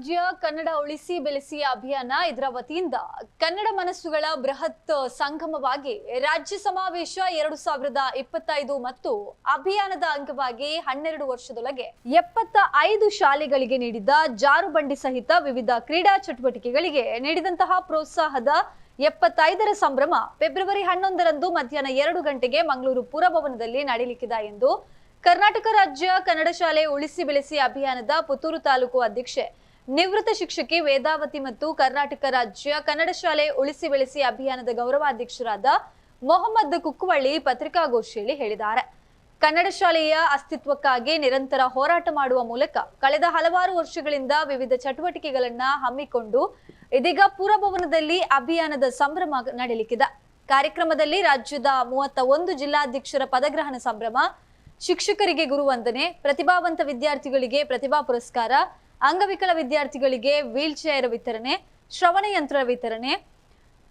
ರಾಜ್ಯ ಕನ್ನಡ ಉಳಿಸಿ ಬೆಳೆಸಿ ಅಭಿಯಾನ ಇದರ ವತಿಯಿಂದ ಕನ್ನಡ ಮನಸ್ಸುಗಳ ಬೃಹತ್ ಸಂಗಮವಾಗಿ ರಾಜ್ಯ ಸಮಾವೇಶ ಎರಡು ಸಾವಿರದ ಇಪ್ಪತ್ತೈದು ಮತ್ತು ಅಭಿಯಾನದ ಅಂಗವಾಗಿ ಹನ್ನೆರಡು ವರ್ಷದೊಳಗೆ ಎಪ್ಪತ್ತ ಐದು ಶಾಲೆಗಳಿಗೆ ನೀಡಿದ ಜಾರುಬಂಡಿ ಸಹಿತ ವಿವಿಧ ಕ್ರೀಡಾ ಚಟುವಟಿಕೆಗಳಿಗೆ ನೀಡಿದಂತಹ ಪ್ರೋತ್ಸಾಹದ ಎಪ್ಪತ್ತೈದರ ಸಂಭ್ರಮ ಫೆಬ್ರವರಿ ಹನ್ನೊಂದರಂದು ಮಧ್ಯಾಹ್ನ ಎರಡು ಗಂಟೆಗೆ ಮಂಗಳೂರು ಪುರಭವನದಲ್ಲಿ ನಡೆಯಲಿಕ್ಕಿದೆ ಎಂದು ಕರ್ನಾಟಕ ರಾಜ್ಯ ಕನ್ನಡ ಶಾಲೆ ಉಳಿಸಿ ಬೆಳೆಸಿ ಅಭಿಯಾನದ ಪುತ್ತೂರು ತಾಲೂಕು ಅಧ್ಯಕ್ಷೆ ನಿವೃತ್ತ ಶಿಕ್ಷಕಿ ವೇದಾವತಿ ಮತ್ತು ಕರ್ನಾಟಕ ರಾಜ್ಯ ಕನ್ನಡ ಶಾಲೆ ಉಳಿಸಿ ಬೆಳೆಸಿ ಅಭಿಯಾನದ ಗೌರವಾಧ್ಯಕ್ಷರಾದ ಮೊಹಮ್ಮದ್ ಕುಕ್ಕುವಳ್ಳಿ ಪತ್ರಿಕಾಗೋಷ್ಠಿಯಲ್ಲಿ ಹೇಳಿದ್ದಾರೆ. ಕನ್ನಡ ಶಾಲೆಯ ಅಸ್ತಿತ್ವಕ್ಕಾಗಿ ನಿರಂತರ ಹೋರಾಟ ಮಾಡುವ ಮೂಲಕ ಕಳೆದ ಹಲವಾರು ವರ್ಷಗಳಿಂದ ವಿವಿಧ ಚಟುವಟಿಕೆಗಳನ್ನ ಹಮ್ಮಿಕೊಂಡು ಇದೀಗ ಪುರಭವನದಲ್ಲಿ ಅಭಿಯಾನದ ಸಂಭ್ರಮ ನಡೆಯಲಿಕ್ಕಿದೆ ಕಾರ್ಯಕ್ರಮದಲ್ಲಿ ರಾಜ್ಯದ ಮೂವತ್ತ ಒಂದು ಜಿಲ್ಲಾಧ್ಯಕ್ಷರ ಪದಗ್ರಹಣ ಸಂಭ್ರಮ, ಶಿಕ್ಷಕರಿಗೆ ಗುರುವಂದನೆ, ಪ್ರತಿಭಾವಂತ ವಿದ್ಯಾರ್ಥಿಗಳಿಗೆ ಪ್ರತಿಭಾ ಪುರಸ್ಕಾರ ಅಂಗವಿಕಲ ವಿದ್ಯಾರ್ಥಿಗಳಿಗೆ ವೀಲ್ ಚೇರ್ ವಿತರಣೆ, ಶ್ರವಣ ಯಂತ್ರ ವಿತರಣೆ.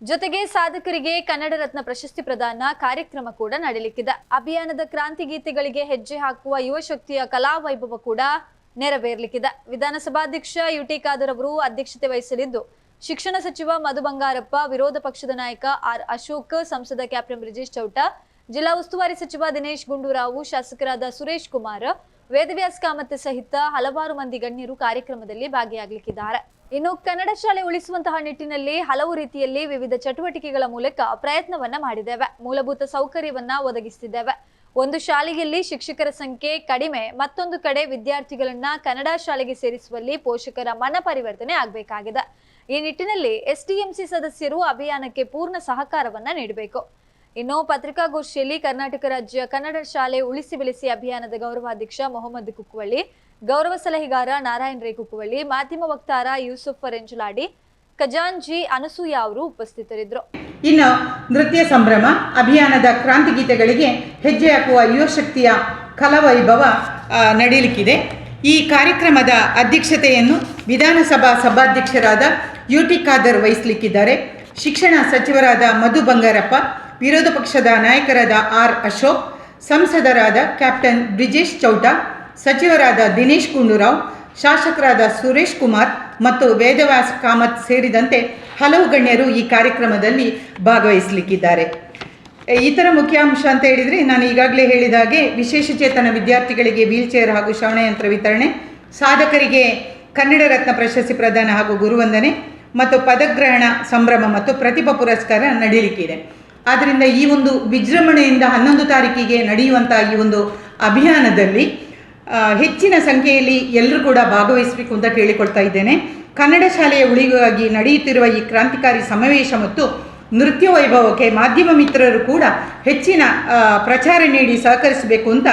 ಜೊತೆಗೆ ಸಾಧಕರಿಗೆ ಕನ್ನಡ ರತ್ನ ಪ್ರಶಸ್ತಿ ಪ್ರದಾನ ಕಾರ್ಯಕ್ರಮ ಕೂಡ ನಡೆಯಲಿಕ್ಕಿದೆ ಅಭಿಯಾನದ ಕ್ರಾಂತಿ ಗೀತೆಗಳಿಗೆ ಹೆಜ್ಜೆ ಹಾಕುವ ಯುವ ಶಕ್ತಿಯ ಕಲಾ ವೈಭವ ಕೂಡ ನೆರವೇರಲಿಕ್ಕಿದೆ. ವಿಧಾನಸಭಾಧ್ಯಕ್ಷ ಯು ಟಿ ಖಾದರ್ ಅವರು ಅಧ್ಯಕ್ಷತೆ ವಹಿಸಲಿದ್ದು, ಶಿಕ್ಷಣ ಸಚಿವ ಮಧು ಬಂಗಾರಪ್ಪ, ವಿರೋಧ ಪಕ್ಷದ ನಾಯಕ ಆರ್ ಅಶೋಕ್, ಸಂಸದ ಕ್ಯಾಪ್ಟನ್ ಬ್ರಿಜೇಶ್ ಚೌಟ, ಜಿಲ್ಲಾ ಉಸ್ತುವಾರಿ ಸಚಿವ ದಿನೇಶ್ ಗುಂಡೂರಾವ್, ಶಾಸಕರಾದ ಸುರೇಶ್ ಕುಮಾರ್ ವೇದವ್ಯಾಸ್ ಕಾಮತ್ ಸಹಿತ ಹಲವಾರು ಮಂದಿ ಗಣ್ಯರು ಕಾರ್ಯಕ್ರಮದಲ್ಲಿ ಭಾಗಿಯಾಗಲಿಕ್ಕಿದ್ದಾರೆ. ಇನ್ನು ಕನ್ನಡ ಶಾಲೆ ಉಳಿಸುವಂತಹ ನಿಟ್ಟಿನಲ್ಲಿ ಹಲವು ರೀತಿಯಲ್ಲಿ ವಿವಿಧ ಚಟುವಟಿಕೆಗಳ ಮೂಲಕ ಪ್ರಯತ್ನವನ್ನ ಮಾಡಿದ್ದೇವೆ. ಮೂಲಭೂತ ಸೌಕರ್ಯವನ್ನ ಒದಗಿಸಿದ್ದೇವೆ ಒಂದು ಶಾಲೆಯಲ್ಲಿ ಶಿಕ್ಷಕರ ಸಂಖ್ಯೆ ಕಡಿಮೆ, ಮತ್ತೊಂದು ಕಡೆ ವಿದ್ಯಾರ್ಥಿಗಳನ್ನ ಕನ್ನಡ ಶಾಲೆಗೆ ಸೇರಿಸುವಲ್ಲಿ ಪೋಷಕರ ಮನ ಪರಿವರ್ತನೆ ಆಗಬೇಕಾಗಿದೆ. ಈ ನಿಟ್ಟಿನಲ್ಲಿ ಎಸ್ಡಿಎಂಸಿ ಸದಸ್ಯರು ಅಭಿಯಾನಕ್ಕೆ ಪೂರ್ಣ ಸಹಕಾರವನ್ನ ನೀಡಬೇಕು. ಇನ್ನು ಪತ್ರಿಕಾಗೋಷ್ಠಿಯಲ್ಲಿ ಕರ್ನಾಟಕ ರಾಜ್ಯ ಕನ್ನಡ ಶಾಲೆ ಉಳಿಸಿ ಬೆಳೆಸಿ ಅಭಿಯಾನದ ಗೌರವಾಧ್ಯಕ್ಷ ಮೊಹಮ್ಮದ್ ಕುಕ್ಕುವಳ್ಳಿ ಗೌರವ ಸಲಹೆಗಾರ ನಾರಾಯಣ ರೇ ಕುಕ್ಕುವಳ್ಳಿ ಮಾಧ್ಯಮ ವಕ್ತಾರ ಯೂಸುಫ್ ರೆಂಜಲಾಡಿ ಖಜಾಂಜಿ ಅನಸೂಯ ಅವರು ಉಪಸ್ಥಿತರಿದ್ದರು. ಇನ್ನು ನೃತ್ಯ ಸಂಭ್ರಮ, ಅಭಿಯಾನದ ಕ್ರಾಂತಿ ಗೀತೆಗಳಿಗೆ ಹೆಜ್ಜೆ ಹಾಕುವ ಯುವಶಕ್ತಿಯ ಕಲವೈಭವ ನಡೆಯಲಿಕ್ಕಿದೆ. ಈ ಕಾರ್ಯಕ್ರಮದ ಅಧ್ಯಕ್ಷತೆಯನ್ನು ವಿಧಾನಸಭಾ ಸಭಾಧ್ಯಕ್ಷರಾದ ಯು ಟಿ ಖಾದರ್ ವಹಿಸಲಿಕ್ಕಿದ್ದಾರೆ. ಶಿಕ್ಷಣ ಸಚಿವರಾದ ಮಧು ಬಂಗಾರಪ್ಪ ವಿರೋಧ ಪಕ್ಷದ ನಾಯಕರಾದ ಆರ್ ಅಶೋಕ್, ಸಂಸದರಾದ ಕ್ಯಾಪ್ಟನ್ ಬ್ರಿಜೇಶ್ ಚೌಟ, ಸಚಿವರಾದ ದಿನೇಶ್ ಗುಂಡೂರಾವ್, ಶಾಸಕರಾದ ಸುರೇಶ್ ಕುಮಾರ್ ಮತ್ತು ವೇದವ್ಯಾಸ್ ಕಾಮತ್ ಸೇರಿದಂತೆ ಹಲವು ಗಣ್ಯರು ಈ ಕಾರ್ಯಕ್ರಮದಲ್ಲಿ ಭಾಗವಹಿಸಲಿಕ್ಕಿದ್ದಾರೆ. ಇತರ ಮುಖ್ಯಾಂಶ ಅಂತ ಹೇಳಿದರೆ ನಾನು ಈಗಾಗಲೇ ಹೇಳಿದ ಹಾಗೆ ವಿಶೇಷ ಚೇತನ ವಿದ್ಯಾರ್ಥಿಗಳಿಗೆ ವೀಲ್ಚೇರ್ ಹಾಗೂ ಶ್ರವಣಯಂತ್ರ ವಿತರಣೆ, ಸಾಧಕರಿಗೆ ಕನ್ನಡ ರತ್ನ ಪ್ರಶಸ್ತಿ ಪ್ರದಾನ ಹಾಗೂ ಗುರುವಂದನೆ ಮತ್ತು ಪದಗ್ರಹಣ ಸಂಭ್ರಮ ಮತ್ತು ಪ್ರತಿಭಾ ಪುರಸ್ಕಾರ ನಡೆಯಲಿಕ್ಕಿದೆ ಆದ್ದರಿಂದ ಈ ಒಂದು ವಿಜೃಂಭಣೆಯಿಂದ ಹನ್ನೊಂದು ತಾರೀಕಿಗೆ ನಡೆಯುವಂಥ ಈ ಒಂದು ಅಭಿಯಾನದಲ್ಲಿ ಹೆಚ್ಚಿನ ಸಂಖ್ಯೆಯಲ್ಲಿ ಎಲ್ಲರೂ ಕೂಡ ಭಾಗವಹಿಸಬೇಕು ಅಂತ ಕೇಳಿಕೊಳ್ತಾ ಇದ್ದೇನೆ. ಕನ್ನಡ ಶಾಲೆಯ ಉಳಿಗಾಗಿ ನಡೆಯುತ್ತಿರುವ ಈ ಕ್ರಾಂತಿಕಾರಿ ಸಮಾವೇಶ ಮತ್ತು ನೃತ್ಯ ವೈಭವಕ್ಕೆ ಮಾಧ್ಯಮ ಮಿತ್ರರು ಕೂಡ ಹೆಚ್ಚಿನ ಪ್ರಚಾರ ನೀಡಿ ಸಹಕರಿಸಬೇಕು ಅಂತ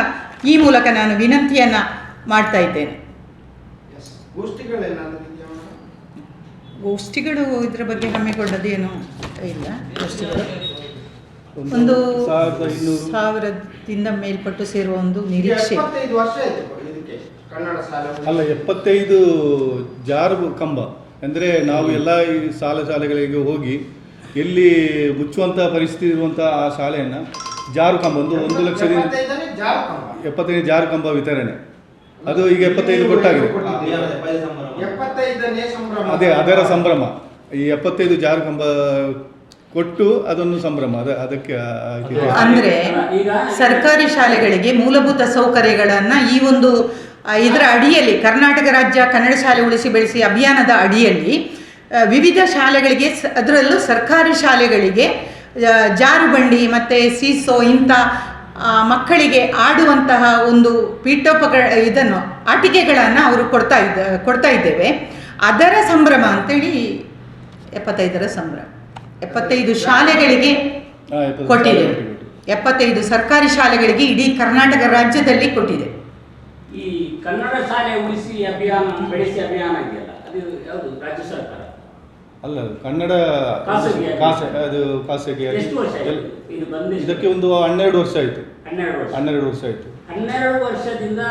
ಈ ಮೂಲಕ ನಾನು ವಿನಂತಿಯನ್ನು ಮಾಡ್ತಾ ಇದ್ದೇನೆ. ಗೋಷ್ಠಿಗಳು ಇದರ ಬಗ್ಗೆ ಹಮ್ಮಿಕೊಳ್ಳೋದೇನು ಇಲ್ಲ. ಗೋಷ್ಠಿಗಳು. ಒಂದು ಸಾವಿರದಿಂದ ಮೇಲ್ಪಟ್ಟು ಸೇರುವ ಒಂದು ನಿರೀಕ್ಷೆ. ಎಪ್ಪತ್ತೈದು ವರ್ಷ ಆಯ್ತು ಇದಕ್ಕೆ ಕನ್ನಡ ಶಾಲೆ ಅಲ್ಲ ಎಪ್ಪತ್ತೈದು ಜಾರು ಕಂಬ. ಅಂದರೆ ನಾವು ಎಲ್ಲ ಈ ಶಾಲೆ ಶಾಲೆಗಳಿಗೆ ಹೋಗಿ ಎಲ್ಲಿ ಮುಚ್ಚುವಂಥ ಪರಿಸ್ಥಿತಿ ಇರುವಂಥ ಆ ಶಾಲೆಯನ್ನು ಜಾರು ಕಂಬ ಒಂದು ಒಂದು ಲಕ್ಷದಿಂದ ಜಾರು ಕಂಬ. ಎಪ್ಪತ್ತೈದು ಜಾರು ಕಂಬ ವಿತರಣೆ. ಅದು ಈಗ ಎಪ್ಪತ್ತೈದು ಕೊಟ್ಟಾಗಿದೆ. ಅದೇ ಅದರ ಸಂಭ್ರಮ. ಈ ಎಪ್ಪತ್ತೈದು ಜಾರು ಕಂಬ ಕೊಟ್ಟು ಅದನ್ನು ಸಂಭ್ರಮ ಅದ ಅದಕ್ಕೆ ಅಂದ್ರೆ ಸರ್ಕಾರಿ ಶಾಲೆಗಳಿಗೆ ಮೂಲಭೂತ ಸೌಕರ್ಯಗಳನ್ನ ಈ ಒಂದು ಇದರ ಅಡಿಯಲ್ಲಿ ಕರ್ನಾಟಕ ರಾಜ್ಯ ಕನ್ನಡ ಶಾಲೆ ಉಳಿಸಿ ಬೆಳೆಸಿ ಅಭಿಯಾನದ ಅಡಿಯಲ್ಲಿ ವಿವಿಧ ಶಾಲೆಗಳಿಗೆ ಅದರಲ್ಲೂ ಸರ್ಕಾರಿ ಶಾಲೆಗಳಿಗೆ ಜಾರುಬಂಡಿ ಮತ್ತು ಸೀಸೋ ಇಂಥ ಮಕ್ಕಳಿಗೆ ಆಡುವಂತಹ ಒಂದು ಪೀಠೋಪಕ ಇದನ್ನು ಆಟಿಕೆಗಳನ್ನು ಅವರು ಕೊಡ್ತಾ ಇದ್ದ ಕೊಡ್ತಾ ಇದ್ದೇವೆ. ಅದರ ಸಂಭ್ರಮ ಅಂತೇಳಿ ಎಪ್ಪತ್ತೈದರ ಸಂಭ್ರಮ. ಎಪ್ಪತ್ತೈದು ಶಾಲೆಗಳಿಗೆ ಕೊಟ್ಟಿದೆ. ಎಪ್ಪತ್ತೈದು ಸರ್ಕಾರಿ ಶಾಲೆಗಳಿಗೆ ಇಡೀ ಕರ್ನಾಟಕ ರಾಜ್ಯದಲ್ಲಿ ಕೊಟ್ಟಿದೆ. ಈ ಕನ್ನಡ ಶಾಲೆ ಉಳಿಸಿ ಅಭಿಯಾನ ಬೆಳೆಸಿ ಅಭಿಯಾನ ಇದೆಯಲ್ಲ ಅದು ಯಾವುದು ರಾಜ್ಯ ಸರ್ಕಾರ? ಅಲ್ಲ ಕನ್ನಡ ಅದು ಖಾಸಗಿ ಎಷ್ಟು ವರ್ಷ ಇದು ಇದಕ್ಕೆ ಒಂದು ಹನ್ನೆರಡು ವರ್ಷ ಆಯಿತು. ಹನ್ನೆರಡು ವರ್ಷ. ಹನ್ನೆರಡು ವರ್ಷ ಆಯಿತು. ಹನ್ನೆರಡು ವರ್ಷದಿಂದ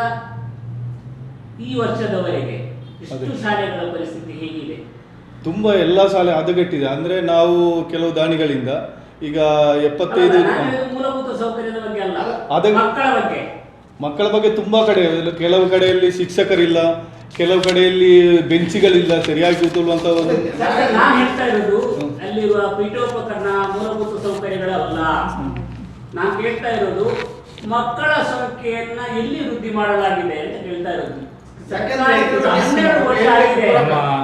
ಈ ವರ್ಷದವರೆಗೆ ಎಷ್ಟು ಶಾಲೆಗಳ ಪರಿಸ್ಥಿತಿ ಹೇಗಿದೆ? ತುಂಬ ಎಲ್ಲ ಶಾಲೆ ಹದಗೆಟ್ಟಿದೆ. ಅಂದ್ರೆ ನಾವು ಕೆಲವು ದಾನಿಗಳಿಂದ ಈಗ ಎಪ್ಪತ್ತೈದು ಮಕ್ಕಳ ಬಗ್ಗೆ. ತುಂಬಾ ಕಡೆ ಕೆಲವು ಕಡೆಯಲ್ಲಿ ಶಿಕ್ಷಕರಿಲ್ಲ ಕೆಲವು ಕಡೆಯಲ್ಲಿ ಬೆಂಚಿಗಳಿಲ್ಲ ಸರಿಯಾಗಿ ಕೂತುಕೊಳ್ಳುವಂತ ಒಂದು ನಾನು ಹೇಳ್ತಾ ಇರೋದು ಅಲ್ಲಿರುವ ಪೀಠೋಪಕರಣ ಮೂಲಭೂತ ಸೌಕರ್ಯಗಳಲ್ಲ. ನಾನು ಕೇಳ್ತಾ ಇರೋದು ಮಕ್ಕಳ ಸಂಖ್ಯೆಯನ್ನ ಎಲ್ಲಿ ವೃದ್ಧಿ ಮಾಡಲಾಗಿದೆ ಅಂತ ಹೇಳ್ತಾ ಇರೋದು.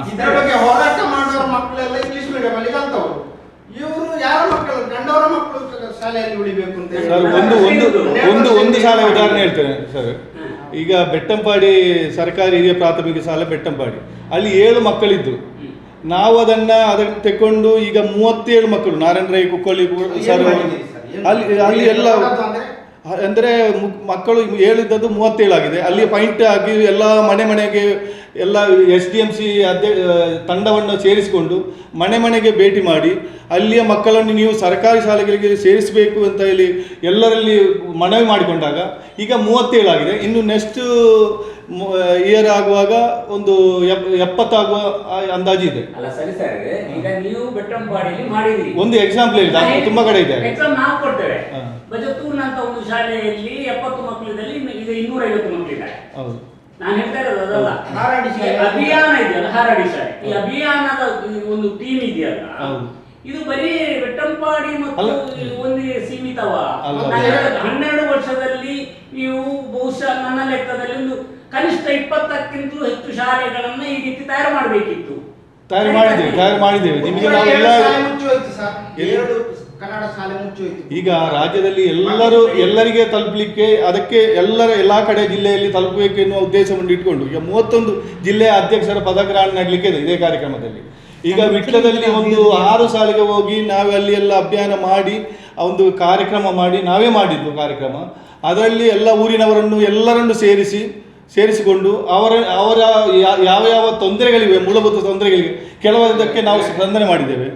ಇದ್ರ ಬಗ್ಗೆ ಹೋರಾಟ ಮಾಡುವ ಮಕ್ಕಳೆಲ್ಲ ಇಂಗ್ಲಿಷ್ ಮೀಡಿಯಂ ಅಲ್ಲಿ ಕಲ್ತವ್ರು. ಇವರು ಯಾರ ಮಕ್ಕಳು ಗಂಡವರ ಮಕ್ಕಳು ಶಾಲೆಯಲ್ಲಿ ಉಳಿಬೇಕು ಅಂತ ಸರ್ ಒಂದು ಒಂದು ಒಂದು ಒಂದು ಶಾಲೆ ಉದಾಹರಣೆ ಹೇಳ್ತೇನೆ ಸರ್. ಈಗ ಬೆಟ್ಟಂಪಾಡಿ ಸರ್ಕಾರಿ ಹಿರಿಯ ಪ್ರಾಥಮಿಕ ಶಾಲೆ ಬೆಟ್ಟಂಪಾಡಿ. ಅಲ್ಲಿ ಏಳು ಮಕ್ಕಳಿದ್ರು. ನಾವು ಅದನ್ನ ಅದನ್ನು ತೆಕೊಂಡು ಈಗ ಮೂವತ್ತೇಳು ಮಕ್ಕಳು ನಾರಾಯಣ ರೈ ಕುಕ್ಕೋಳಿ ಸರ್ ಅಲ್ಲಿ ಅಲ್ಲಿ ಎಲ್ಲ ಅಂದ್ರೆ? ಮಕ್ಕಳು ಹೇಳಿದ್ದದ್ದು ಮೂವತ್ತೇಳು ಆಗಿದೆ ಅಲ್ಲಿ ಪಾಯಿಂಟ್ ಆಗಿ ಎಲ್ಲ ಮನೆ ಮನೆಗೆ ಎಲ್ಲ ಎಸ್ ಡಿ ಎಂ ಸಿ ಅಧ್ಯ ತಂಡವನ್ನು ಸೇರಿಸಿಕೊಂಡು ಮನೆ ಮನೆಗೆ ಭೇಟಿ ಮಾಡಿ, ಅಲ್ಲಿಯ ಮಕ್ಕಳನ್ನು ನೀವು ಸರ್ಕಾರಿ ಶಾಲೆಗಳಿಗೆ ಸೇರಿಸಬೇಕು ಅಂತ ಹೇಳಿ ಎಲ್ಲರಲ್ಲಿ ಮನವಿ ಮಾಡಿಕೊಂಡಾಗ ಈಗ ಮೂವತ್ತೇಳಾಗಿದೆ ಇನ್ನು ನೆಕ್ಸ್ಟ್ ಇಯರ್ ಆಗುವಾಗ ಒಂದು ಎಪ್ ಎಪ್ಪತ್ತಾಗುವ ಆ ಅಂದಾಜು ಇದೆ. ಅಲ್ಲ ಸರಿ ಸರ್ ಈಗ ನೀವು ಬೆಟ್ಟಂಪಾಡಿಯಲ್ಲಿ ಮಾಡಿದಿರಿ. ಒಂದು ಎಕ್ಸಾಂಪಲ್ ಇದೆ ತುಂಬಾ ಕಡೆ ಇದೆ. ಎಕ್ಸಾಮ್ ನಾವು ಕೊಡ್ತೇವೆ. ಹಾ. ಬಜತೂರ್ನ ಅಂತ ಒಂದು ಶಾಲೆಯಲ್ಲಿ ಎಪ್ಪತ್ತು ಮಕ್ಕಳಿದ್ದಲ್ಲಿ ಇನ್ನು ಈಗ ಇನ್ನೂರ ಐವತ್ತು ಮಕ್ಕಳಿದ್ದಾರೆ. ಹೌದು. ನಾನು ಹೇಳ್ತಾ ಇರೋದು ಅದಲ್ಲ. ಹಾರಾಡಿ ಶಾಲೆ. ಅಭಿಯಾನ ಇದೆಯಲ್ಲ ಹಾರಾಡಿ ಶಾಲೆ. ಈ ಅಭಿಯಾನದ ಒಂದು ಟೀಮ್ ಇದೆಯಲ್ಲ ಹೌದು. ಇದು ಬರೀ ಬೆಟ್ಟಂಪಾಡಿ ಮತ್ತು. ಒಂದು ಸೀಮಿತವ? ಹನ್ನೆರಡು ವರ್ಷದಲ್ಲಿ ನೀವು ಬಹುಶಃ ನನ್ನ ಲೆಕ್ಕದಲ್ಲಿ ಕನಿಷ್ಠ ಇಪ್ಪತ್ತಕ್ಕಿಂತಲೂ ಹೆಚ್ಚು ಶಾಲೆಗಳನ್ನು ಈ ರೀತಿ ತಯಾರು ಮಾಡಬೇಕಿತ್ತು. ತಯಾರು ಮಾಡಿದ್ದೇವೆ ತಯಾರು ಮಾಡಿದ್ದೇವೆ. ನಿಮಗೆ ಊರಲ್ಲಿ ನಾವು ಎರಡು ಎಲ್ಲ ಸರ್. ಎರಡು ಕನ್ನಡ ಶಾಲೆ ಮುಚ್ಚೋಯ್ತು ಈಗ ರಾಜ್ಯದಲ್ಲಿ ಎಲ್ಲರೂ ಎಲ್ಲರಿಗೆ ತಲುಪಲಿಕ್ಕೆ ಅದಕ್ಕೆ ಎಲ್ಲರ ಎಲ್ಲ ಕಡೆ ಜಿಲ್ಲೆಯಲ್ಲಿ ತಲುಪಬೇಕು ಎನ್ನುವ ಉದ್ದೇಶವನ್ನು ಇಟ್ಕೊಂಡು ಈಗ ಮೂವತ್ತೊಂದು ಜಿಲ್ಲೆಯ ಅಧ್ಯಕ್ಷರ ಪದಗ್ರಹಣ ನಡಲಿಕ್ಕೆ ಇದೆ ಇದೇ ಕಾರ್ಯಕ್ರಮದಲ್ಲಿ. ಈಗ ವಿಟ್ಲದಲ್ಲಿ ಒಂದು ಆರು ಸಾಲಿಗೆ ಹೋಗಿ ನಾವೇ ಅಲ್ಲಿ ಎಲ್ಲ ಅಭಿಯಾನ ಮಾಡಿ ಒಂದು ಕಾರ್ಯಕ್ರಮ ಮಾಡಿ ನಾವೇ ಮಾಡಿದ್ದು ಕಾರ್ಯಕ್ರಮ. ಅದರಲ್ಲಿ ಎಲ್ಲ ಊರಿನವರನ್ನು ಎಲ್ಲರನ್ನು ಸೇರಿಸಿ ಸೇರಿಸಿಕೊಂಡು ಅವರ ಅವರ ಯಾವ ಯಾವ ತೊಂದರೆಗಳಿವೆ ಮೂಲಭೂತ ತೊಂದರೆಗಳಿವೆ ಕೆಲವೊಂದಕ್ಕೆ ನಾವು ಸ್ಪಂದನೆ ಮಾಡಿದ್ದೇವೆ.